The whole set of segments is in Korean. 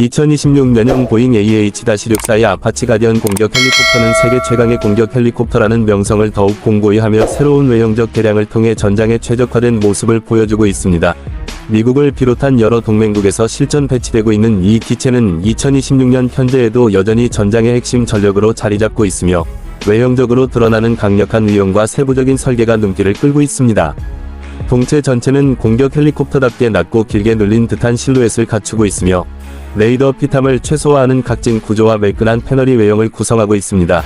2026년형 보잉 AH-64의 아파치 가디언 공격 헬리콥터는 세계 최강의 공격 헬리콥터라는 명성을 더욱 공고히 하며 새로운 외형적 개량을 통해 전장에 최적화된 모습을 보여주고 있습니다. 미국을 비롯한 여러 동맹국에서 실전 배치되고 있는 이 기체는 2026년 현재에도 여전히 전장의 핵심 전력으로 자리 잡고 있으며 외형적으로 드러나는 강력한 위용과 세부적인 설계가 눈길을 끌고 있습니다. 동체 전체는 공격 헬리콥터답게 낮고 길게 눌린 듯한 실루엣을 갖추고 있으며 레이더 피탐을 최소화하는 각진 구조와 매끈한 패널이 외형을 구성하고 있습니다.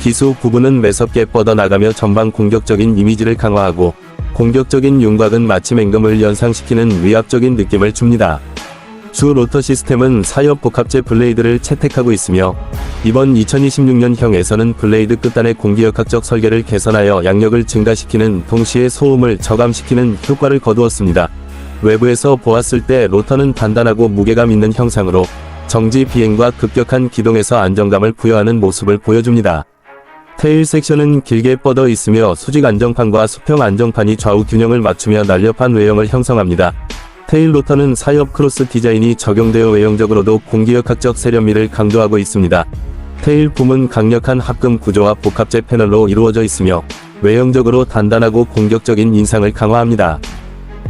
기수 부분은 매섭게 뻗어나가며 전방 공격적인 이미지를 강화하고 공격적인 윤곽은 마치 맹금을 연상시키는 위압적인 느낌을 줍니다. 주 로터 시스템은 사엽 복합제 블레이드를 채택하고 있으며 이번 2026년형에서는 블레이드 끝단의 공기역학적 설계를 개선하여 양력을 증가시키는 동시에 소음을 저감시키는 효과를 거두었습니다. 외부에서 보았을 때 로터는 단단하고 무게감 있는 형상으로 정지 비행과 급격한 기동에서 안정감을 부여하는 모습을 보여줍니다. 테일 섹션은 길게 뻗어 있으며 수직 안정판과 수평 안정판이 좌우 균형을 맞추며 날렵한 외형을 형성합니다. 테일 로터는 사엽 크로스 디자인이 적용되어 외형적으로도 공기역학적 세련미를 강조하고 있습니다. 테일 붐은 강력한 합금 구조와 복합재 패널로 이루어져 있으며 외형적으로 단단하고 공격적인 인상을 강화합니다.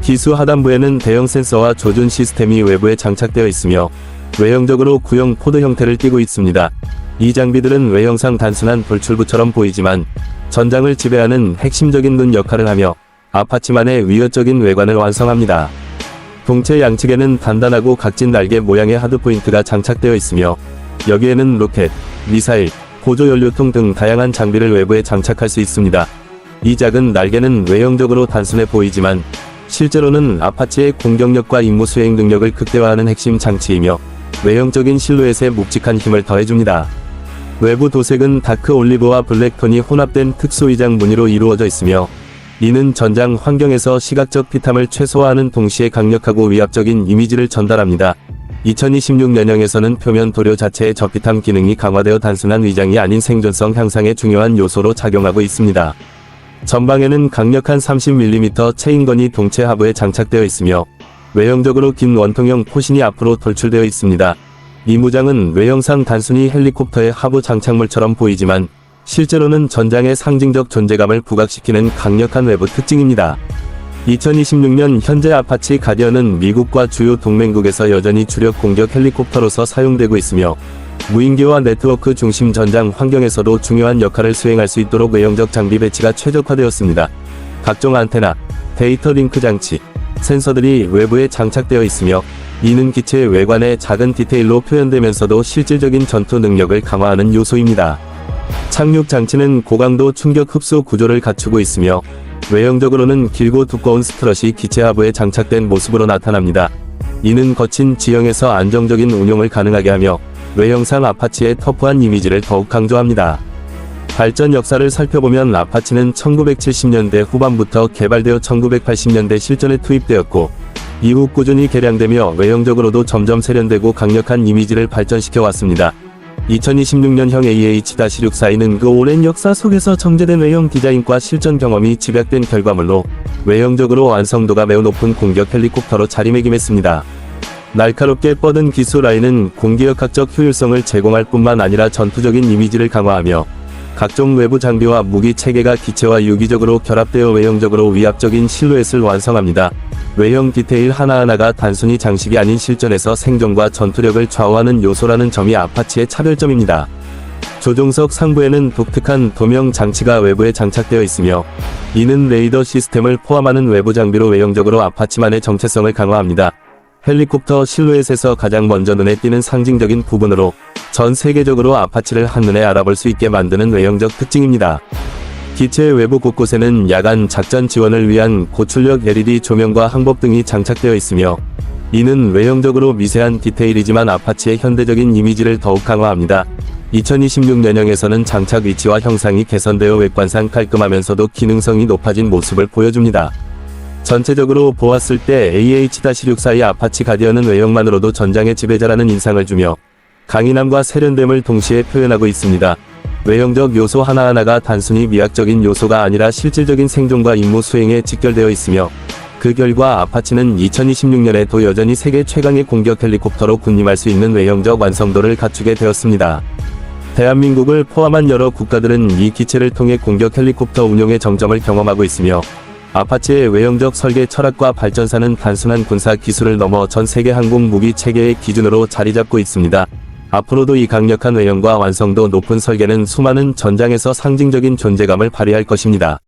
기수 하단부에는 대형 센서와 조준 시스템이 외부에 장착되어 있으며 외형적으로 구형 포드 형태를 띠고 있습니다. 이 장비들은 외형상 단순한 돌출부처럼 보이지만 전장을 지배하는 핵심적인 눈 역할을 하며 아파치만의 위협적인 외관을 완성합니다. 동체 양측에는 단단하고 각진 날개 모양의 하드포인트가 장착되어 있으며 여기에는 로켓, 미사일, 보조연료통 등 다양한 장비를 외부에 장착할 수 있습니다. 이 작은 날개는 외형적으로 단순해 보이지만 실제로는 아파치의 공격력과 임무 수행 능력을 극대화하는 핵심 장치이며 외형적인 실루엣에 묵직한 힘을 더해줍니다. 외부 도색은 다크 올리브와 블랙톤이 혼합된 특수위장 무늬로 이루어져 있으며 이는 전장 환경에서 시각적 피탐을 최소화하는 동시에 강력하고 위압적인 이미지를 전달합니다. 2026년형에서는 표면 도료 자체의 저피탐 기능이 강화되어 단순한 위장이 아닌 생존성 향상에 중요한 요소로 작용하고 있습니다. 전방에는 강력한 30mm 체인건이 동체 하부에 장착되어 있으며 외형적으로 긴 원통형 포신이 앞으로 돌출되어 있습니다. 이 무장은 외형상 단순히 헬리콥터의 하부 장착물처럼 보이지만 실제로는 전장의 상징적 존재감을 부각시키는 강력한 외부 특징입니다. 2026년 현재 아파치 가디언은 미국과 주요 동맹국에서 여전히 주력 공격 헬리콥터로서 사용되고 있으며 무인기와 네트워크 중심 전장 환경에서도 중요한 역할을 수행할 수 있도록 외형적 장비 배치가 최적화되었습니다. 각종 안테나, 데이터 링크 장치, 센서들이 외부에 장착되어 있으며 이는 기체의 외관의 작은 디테일로 표현되면서도 실질적인 전투 능력을 강화하는 요소입니다. 착륙 장치는 고강도 충격 흡수 구조를 갖추고 있으며 외형적으로는 길고 두꺼운 스트럿이 기체 하부에 장착된 모습으로 나타납니다. 이는 거친 지형에서 안정적인 운용을 가능하게 하며 외형상 아파치의 터프한 이미지를 더욱 강조합니다. 발전 역사를 살펴보면 아파치는 1970년대 후반부터 개발되어 1980년대 실전에 투입되었고 이후 꾸준히 개량되며 외형적으로도 점점 세련되고 강력한 이미지를 발전시켜 왔습니다. 2026년형 AH-64이는 그 오랜 역사 속에서 정제된 외형 디자인과 실전 경험이 집약된 결과물로 외형적으로 완성도가 매우 높은 공격 헬리콥터로 자리매김했습니다. 날카롭게 뻗은 기수 라인은 공기역학적 효율성을 제공할 뿐만 아니라 전투적인 이미지를 강화하며 각종 외부 장비와 무기 체계가 기체와 유기적으로 결합되어 외형적으로 위압적인 실루엣을 완성합니다. 외형 디테일 하나하나가 단순히 장식이 아닌 실전에서 생존과 전투력을 좌우하는 요소라는 점이 아파치의 차별점입니다. 조종석 상부에는 독특한 도명 장치가 외부에 장착되어 있으며 이는 레이더 시스템을 포함하는 외부 장비로 외형적으로 아파치만의 정체성을 강화합니다. 헬리콥터 실루엣에서 가장 먼저 눈에 띄는 상징적인 부분으로 전 세계적으로 아파치를 한눈에 알아볼 수 있게 만드는 외형적 특징입니다. 기체 외부 곳곳에는 야간 작전 지원을 위한 고출력 LED 조명과 항법 등이 장착되어 있으며 이는 외형적으로 미세한 디테일이지만 아파치의 현대적인 이미지를 더욱 강화합니다. 2026년형에서는 장착 위치와 형상이 개선되어 외관상 깔끔하면서도 기능성이 높아진 모습을 보여줍니다. 전체적으로 보았을 때 AH-64의 아파치 가디언은 외형만으로도 전장의 지배자라는 인상을 주며 강인함과 세련됨을 동시에 표현하고 있습니다. 외형적 요소 하나하나가 단순히 미학적인 요소가 아니라 실질적인 생존과 임무 수행에 직결되어 있으며 그 결과 아파치는 2026년에도 여전히 세계 최강의 공격 헬리콥터로 군림할 수 있는 외형적 완성도를 갖추게 되었습니다. 대한민국을 포함한 여러 국가들은 이 기체를 통해 공격 헬리콥터 운용의 정점을 경험하고 있으며 아파치의 외형적 설계 철학과 발전사는 단순한 군사 기술을 넘어 전 세계 항공 무기 체계의 기준으로 자리 잡고 있습니다. 앞으로도 이 강력한 외형과 완성도 높은 설계는 수많은 전장에서 상징적인 존재감을 발휘할 것입니다.